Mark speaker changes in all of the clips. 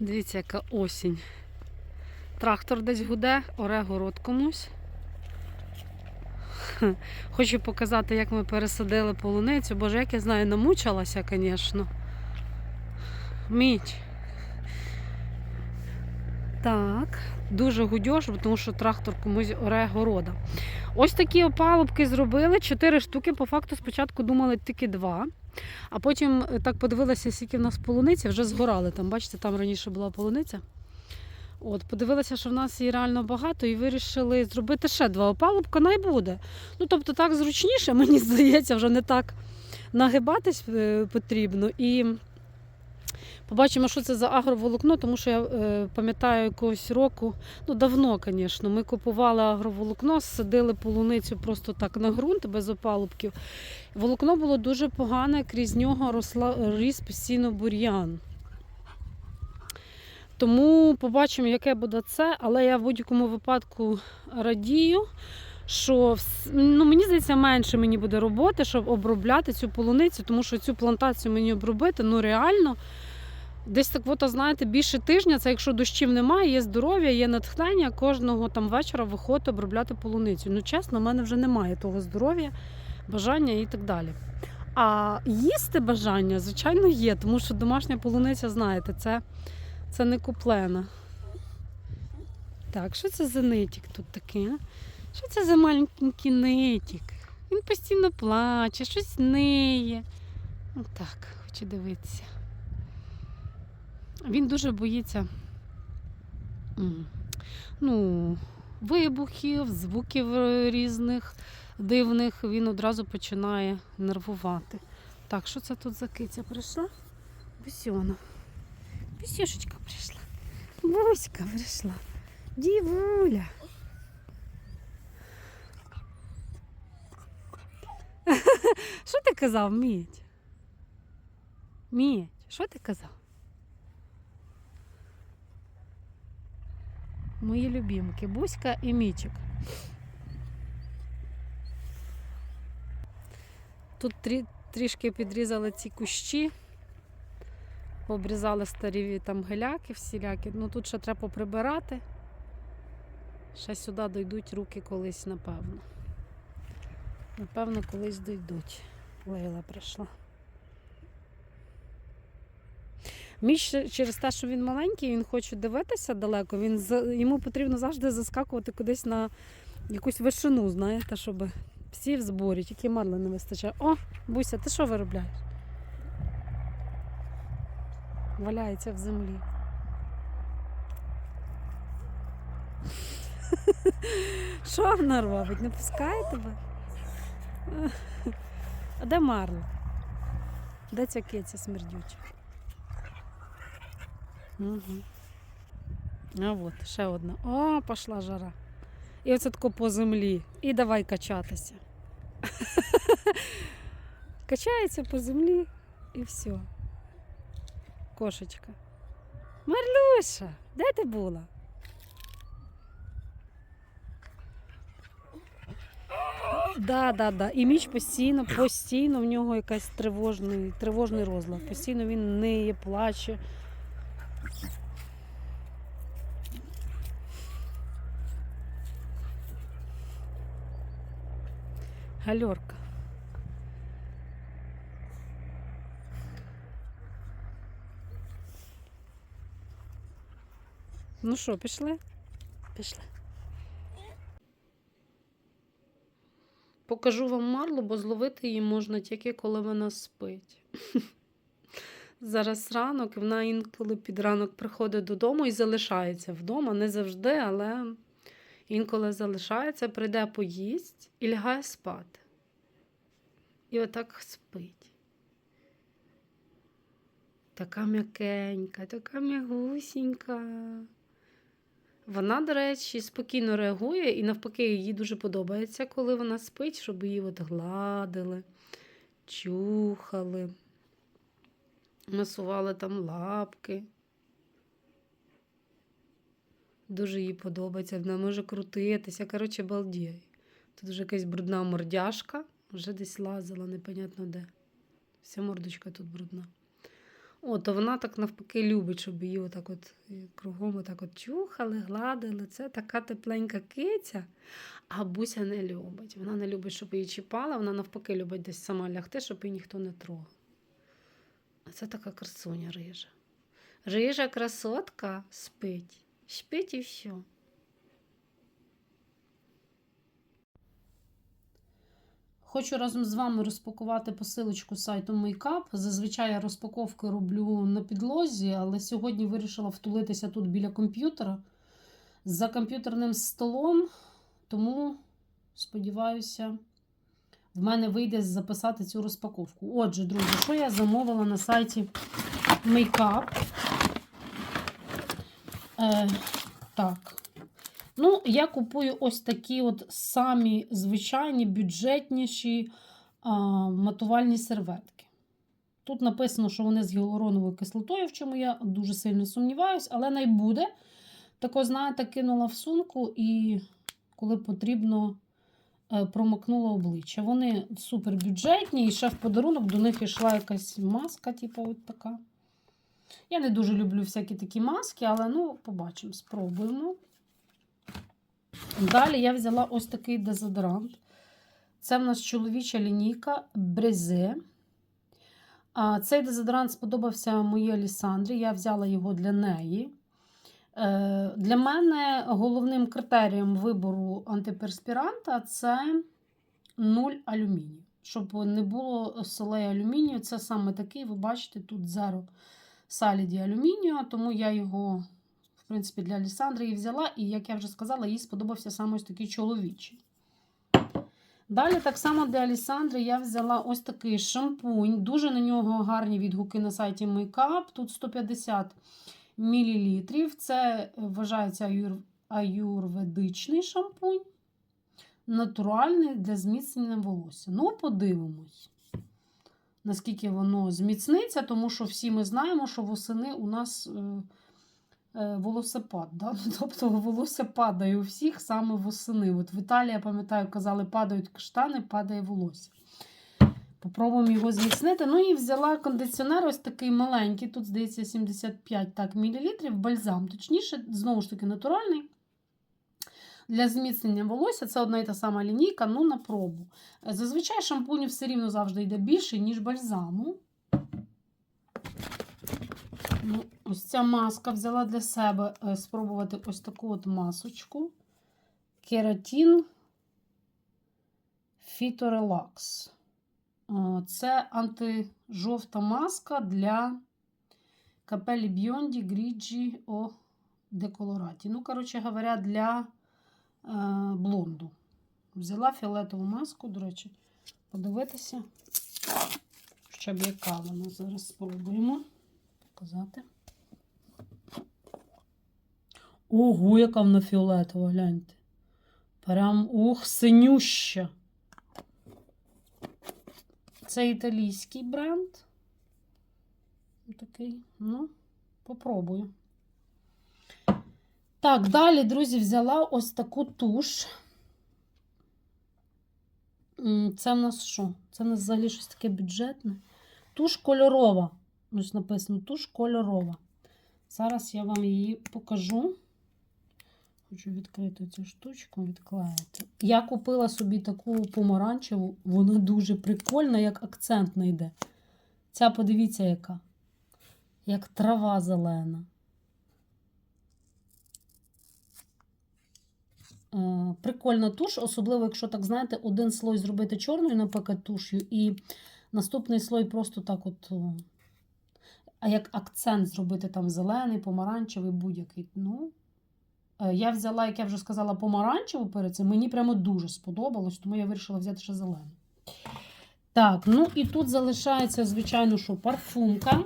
Speaker 1: Дивіться, яка осінь. Трактор десь гуде, оре город комусь. Хочу показати, як ми пересадили полуницю. Боже, як я знаю, намучилася, звісно. Міч. Так, дуже гудьош, тому що трактор комусь оре города. Ось такі опалубки зробили. Чотири штуки. По факту спочатку думали тільки два. А потім е, так подивилася, скільки в нас полуниці, вже згорали. Там, бачите, там раніше була полуниця. От, подивилася, що в нас її реально багато, і вирішили зробити ще два опалубка, най буде. Ну, тобто так зручніше, мені здається, вже не так нагибатись е, потрібно. І побачимо, що це за агроволокно, тому що я е, пам'ятаю якогось року, ну давно, звісно, ми купували агроволокно, садили полуницю просто так на ґрунт без опалубків. Волокно було дуже погане, крізь нього росла, ріс постійно бур'ян. Тому побачимо, яке буде це, але я в будь-якому випадку радію, що ну, мені здається, менше мені буде роботи, щоб обробляти цю полуницю, тому що цю плантацію мені обробити ну реально. Десь так, от, знаєте, більше тижня, це якщо дощів немає, є здоров'я, є натхнення, кожного там вечора виходити обробляти полуницю. Ну, чесно, в мене вже немає того здоров'я, бажання і так далі. А їсти бажання, звичайно, є, тому що домашня полуниця, знаєте, це, це не куплена. Так, що це за нитік тут такий? Що це за маленький нитік? Він постійно плаче, щось ниє. Так, хочу дивитися. Він дуже боїться ну, вибухів, звуків різних дивних. Він одразу починає нервувати. Так, що це тут за киця прийшла? Бусьона. Бусюшечка прийшла. Буська прийшла. Дівуля. Що ти казав, Мідь? Мідь, що ти казав? Мої любімки, Буська і Мічик. Тут трі, трішки підрізали ці кущі, обрізали старі там геляки всілякі. Ну тут ще треба поприбирати. Ще сюди дійдуть руки колись, напевно. Напевно, колись дійдуть. Лейла прийшла. Міч через те, що він маленький, він хоче дивитися далеко. Він йому потрібно завжди заскакувати кудись на якусь вишину, знаєте, щоб всі в зборі, тільки марли не вистачає. О, Буся, ти що виробляєш? Валяється в землі. Що вона робить? Не пускає тебе? А де Марла? Де ця киця смердюча? Угу. А от, ще одна. О, пішла жара. І оце тако по землі. І давай качатися. Качається по землі і все. Кошечка. Марлюша, де ти була? Да, да, да. І міч постійно, постійно в нього якийсь тривожний, тривожний розлад. Постійно він ниє, плаче. Гальорка. Ну що, пішли? Пішли. Покажу вам марлу, бо зловити її можна тільки коли вона спить. Зараз ранок, і вона інколи під ранок приходить додому і залишається вдома. Не завжди, але інколи залишається, прийде поїсть і лягає спати. І отак спить. Така м'якенька, така м'ягусінька. Вона, до речі, спокійно реагує, і навпаки, їй дуже подобається, коли вона спить, щоб її от гладили, чухали, масували там лапки. Дуже їй подобається, вона може крутитися. Коротше, балдіє. Тут вже якась брудна мордяшка, вже десь лазила, непонятно де. Вся мордочка тут брудна. О, то вона так навпаки любить, щоб її отак от е, кругом отак от чухали, гладили. Це така тепленька киця. А Буся не любить. Вона не любить, щоб її чіпала, вона навпаки любить десь сама лягти, щоб її ніхто не трогав. А це така красуня рижа. Рижа красотка спить. Спить і все. Хочу разом з вами розпакувати посилочку сайту Makeup. Зазвичай я розпаковки роблю на підлозі, але сьогодні вирішила втулитися тут біля комп'ютера за комп'ютерним столом, тому сподіваюся, в мене вийде записати цю розпаковку. Отже, друзі, що я замовила на сайті Makeup? Е, так. Ну, я купую ось такі от самі звичайні бюджетніші а, матувальні серветки. Тут написано, що вони з гіалуроновою кислотою, в чому я дуже сильно сумніваюсь, але не буде. Тако, знаєте, кинула в сумку і коли потрібно, е, промокнула обличчя. Вони супер бюджетні, і ще в подарунок до них йшла якась маска, типу, от така. Я не дуже люблю всякі такі маски, але ну, побачимо, спробуємо. Далі я взяла ось такий дезодорант. Це в нас чоловіча лінійка Брезе. Цей дезодорант сподобався моїй Алісандрі. Я взяла його для неї. Е, Для мене головним критерієм вибору антиперспіранта це 0 алюмінію. Щоб не було солей алюмінію, це саме такий, ви бачите, тут Zero Саліді алюмінію, тому я його в принципі, для Алісандри її взяла, і, як я вже сказала, їй сподобався саме ось такий чоловічий. Далі, так само для Алісандри я взяла ось такий шампунь. Дуже на нього гарні відгуки на сайті Makeup. Тут 150 мл. Це вважається аюр... аюрведичний шампунь. Натуральний для зміцнення волосся. Ну, подивимось, наскільки воно зміцниться, тому що всі ми знаємо, що восени у нас. Е, Е, волосопад. Да? Тобто волосся падає у всіх саме восени. От В Італії, я пам'ятаю, казали, падають каштани, падає волосся. Попробуємо його зміцнити. Ну і взяла кондиціонер ось такий маленький, тут, здається, 75 так, мл, бальзам. Точніше, знову ж таки, натуральний. Для зміцнення волосся це одна і та сама лінійка, ну на пробу. Зазвичай шампунів все рівно завжди йде більше, ніж бальзаму. Ну, Ось ця маска взяла для себе е, спробувати ось таку от масочку. Кератін Фіторелакс. Це антижовта маска для капелі Бьонді Гріджі о деколораті. Ну, коротше говоря, для е, блонду. Взяла фіолетову маску, до речі, подивитися, щоб яка вона. Зараз спробуємо показати. Ого, яка вона фіолетова, гляньте. Прям ух, синюща. Це італійський бренд. Такий, ну, попробую. Так, далі, друзі, взяла ось таку туш. Це в нас що? Це в нас взагалі щось таке бюджетне. Туш кольорова. Ось написано туш кольорова. Зараз я вам її покажу. Хочу відкрити цю штучку, відклеїти. Я купила собі таку помаранчеву, вона дуже прикольна, як акцентна йде. Ця, подивіться, яка. Як трава зелена. Прикольна туш, особливо, якщо, так, знаєте, один слой зробити чорною, наприклад, туш'ю, і наступний слой просто так от. А як акцент зробити там зелений, помаранчевий, будь-який. Ну, Е, я взяла, як я вже сказала, помаранчеву перед цим. Мені прямо дуже сподобалось, тому я вирішила взяти ще зелену. Так, ну і тут залишається, звичайно, що парфумка.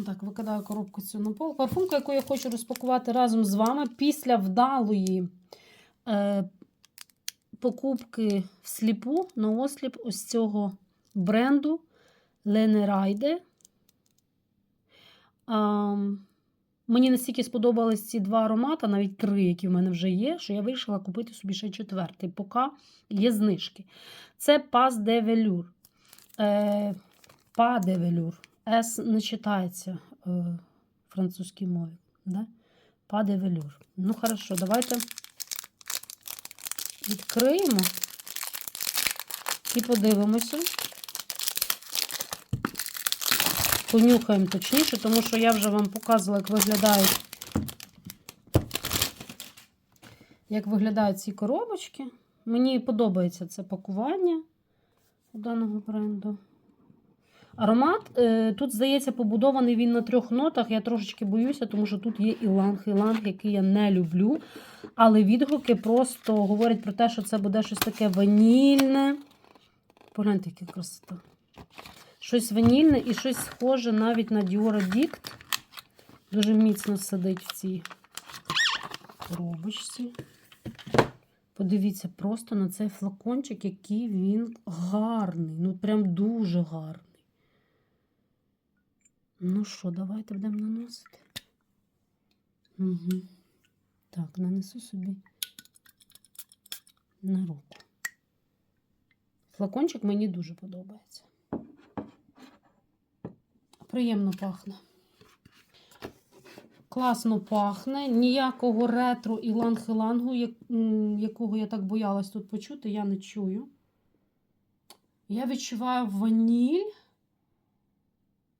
Speaker 1: Ну, так, викидаю коробку цю на пол. Парфумка, яку я хочу розпакувати разом з вами після вдалої е, покупки всліпу на осліп ось цього бренду Лене Райде. Мені настільки сподобались ці два аромати, навіть три, які в мене вже є, що я вирішила купити собі ще четвертий, поки є знижки. Це Pas de Velour. Е, Pas de velours. С не читається е, в французькій мові. Да? De velours. Ну, хорошо, давайте відкриємо і подивимося. Понюхаємо точніше, тому що я вже вам показувала, як виглядають, як виглядають ці коробочки. Мені подобається це пакування у даного бренду. Аромат е, тут, здається, побудований він на трьох нотах. Я трошечки боюся, тому що тут є іланг, іланг, який я не люблю. Але відгуки просто говорять про те, що це буде щось таке ванільне. Погляньте, яка красота. Щось ванільне і щось схоже навіть на Dior Addict. Дуже міцно сидить в цій коробочці. Подивіться просто на цей флакончик, який він гарний. Ну, прям дуже гарний. Ну що, давайте будемо наносити. Угу. Так, нанесу собі на руку. Флакончик мені дуже подобається. Приємно пахне. Класно пахне. Ніякого ретро іланг-ілангу, як- м, якого я так боялась тут почути, я не чую. Я відчуваю ваніль,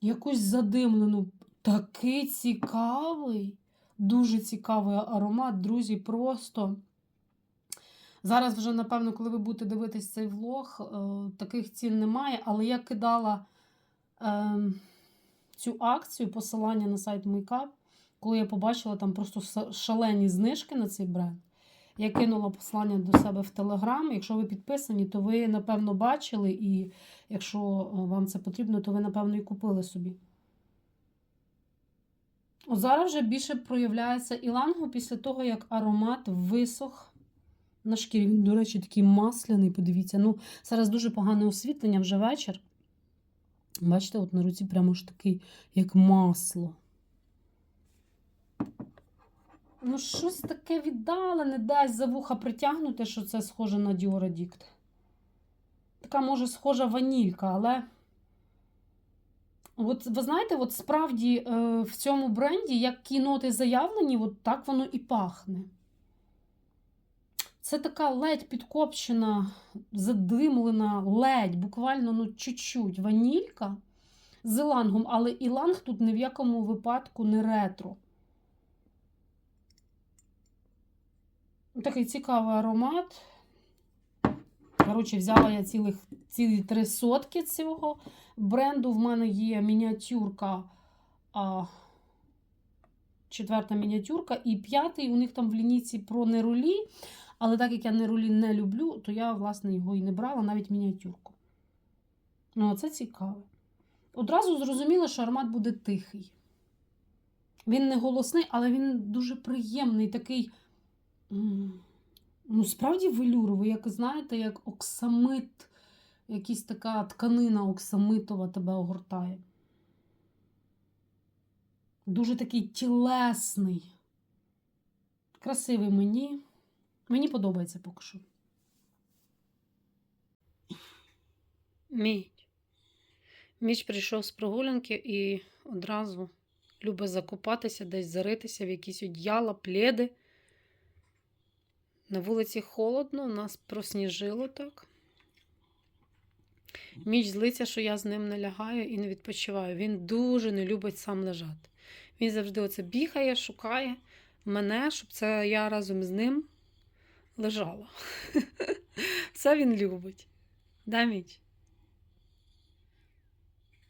Speaker 1: якусь задимлену. Такий цікавий, дуже цікавий аромат, друзі. Просто зараз вже, напевно, коли ви будете дивитись цей влог, е, таких цін немає, але я кидала е, цю акцію, посилання на сайт Makeup, коли я побачила там просто шалені знижки на цей бренд. Я кинула посилання до себе в Телеграм. Якщо ви підписані, то ви, напевно, бачили, і якщо е, вам це потрібно, то ви, напевно, і купили собі. От зараз вже більше проявляється ілангу після того, як аромат висох на шкірі. Він, до речі, такий масляний, подивіться. Ну, зараз дуже погане освітлення вже вечір. Бачите, от на руці прямо ж такий, як масло. Ну, щось таке віддалене, десь за вуха притягнути, що це схоже на Addict. Така, може, схожа ванілька, але. От ви знаєте, от справді е, в цьому бренді, як кіноти заявлені, от так воно і пахне. Це така ледь підкопчена, задимлена, ледь, буквально ну, чуть-чуть ванілька з ілангом, але іланг тут ні в якому випадку не ретро. Такий цікавий аромат. Коротше, взяла я цілих, цілі три сотки цього бренду. В мене є мініатюрка, а, четверта мініатюрка, і п'ятий у них там в лінійці про неролі. Але так як я неролі не люблю, то я, власне, його і не брала, навіть мініатюрку. Ну, це цікаво. Одразу зрозуміло, що аромат буде тихий. Він не голосний, але він дуже приємний, такий. Ну, справді велюровий, як знаєте, як оксамит, якась така тканина оксамитова тебе огортає. Дуже такий тілесний. Красивий мені. Мені подобається поки що. Мідь. Міч прийшов з прогулянки і одразу любить закопатися, десь заритися в якісь одіяла, пледи. На вулиці холодно, нас просніжило так. Міч злиться, що я з ним не лягаю і не відпочиваю. Він дуже не любить сам лежати. Він завжди оце бігає, шукає мене, щоб це я разом з ним лежала. Це він любить. Да, Міч?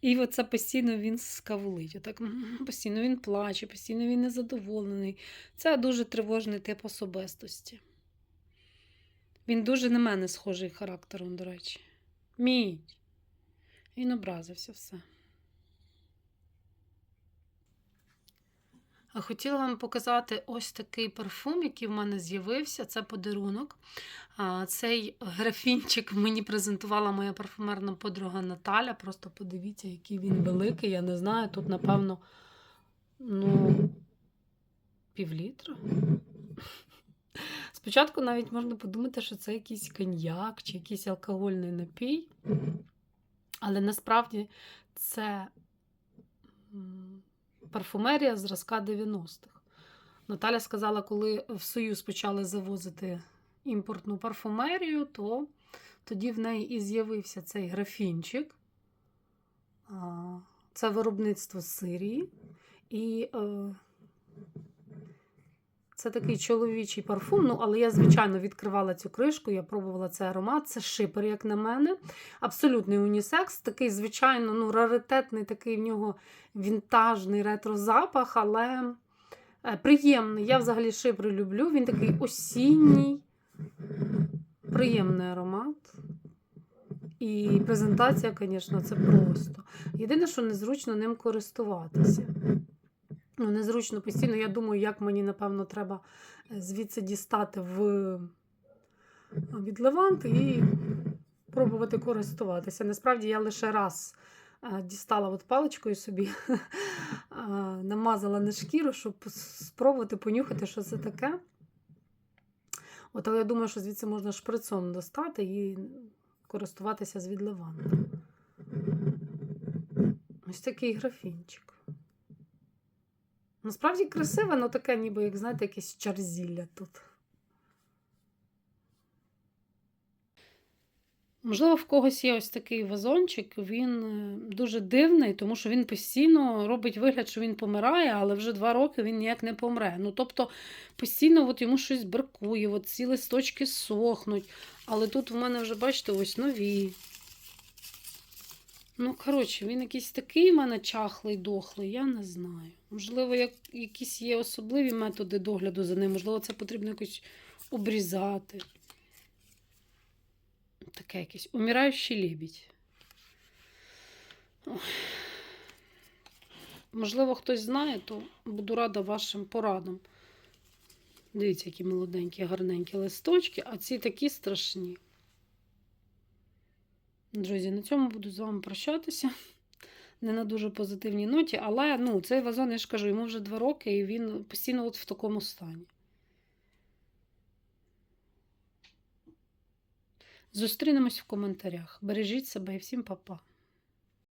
Speaker 1: І оце постійно він скавулить. Отак, постійно він плаче, постійно він незадоволений. Це дуже тривожний тип особистості. Він дуже на мене схожий характером, до речі. Мідь. Він образився все. А хотіла вам показати ось такий парфум, який в мене з'явився. Це подарунок. Цей графінчик мені презентувала моя парфумерна подруга Наталя. Просто подивіться, який він великий. Я не знаю, тут, напевно, ну, півлітра. Спочатку навіть можна подумати, що це якийсь коньяк чи якийсь алкогольний напій. Але насправді Це парфумерія зразка 90-х. Наталя сказала, коли в Союз почали завозити імпортну парфумерію, то тоді в неї і з'явився цей графінчик. Це виробництво з Сирії. І е, це такий чоловічий парфум. Ну, але я, звичайно, відкривала цю кришку, я пробувала цей аромат. Це шипер, як на мене. Абсолютний унісекс. Такий, звичайно, ну, раритетний, такий в нього вінтажний ретро-запах, але е, приємний. Я взагалі шипри люблю. Він такий осінній, приємний аромат. І презентація, звісно, це просто. Єдине, що незручно ним користуватися. Ну, незручно постійно. Я думаю, як мені, напевно, треба е, звідси дістати в від Левант і пробувати користуватися. Насправді я лише раз е, дістала от паличкою собі, е, намазала на шкіру, щоб спробувати понюхати, що це таке. От, але я думаю, що звідси можна шприцом достати і користуватися з відливанта. Ось такий графінчик. Насправді красиве, але таке, ніби, як знаєте, якесь чарзілля тут. Можливо, в когось є ось такий вазончик, він е, дуже дивний, тому що він постійно робить вигляд, що він помирає, але вже два роки він ніяк не помре. Ну, тобто, постійно от йому щось бракує, от ці листочки сохнуть. Але тут в мене вже, бачите, ось нові. Ну, коротше, він якийсь такий в мене чахлий, дохлий, я не знаю. Можливо, як, якісь є особливі методи догляду за ним, можливо, це потрібно якось обрізати. Таке якесь умираючий лебідь. Ой. Можливо, хтось знає, то буду рада вашим порадам. Дивіться, які молоденькі, гарненькі листочки, а ці такі страшні. Друзі, на цьому буду з вами прощатися. Не на дуже позитивній ноті, але ну, цей вазон, я ж кажу, йому вже два роки, і він постійно от в такому стані. Зустрінемось в коментарях. Бережіть себе і всім па-па.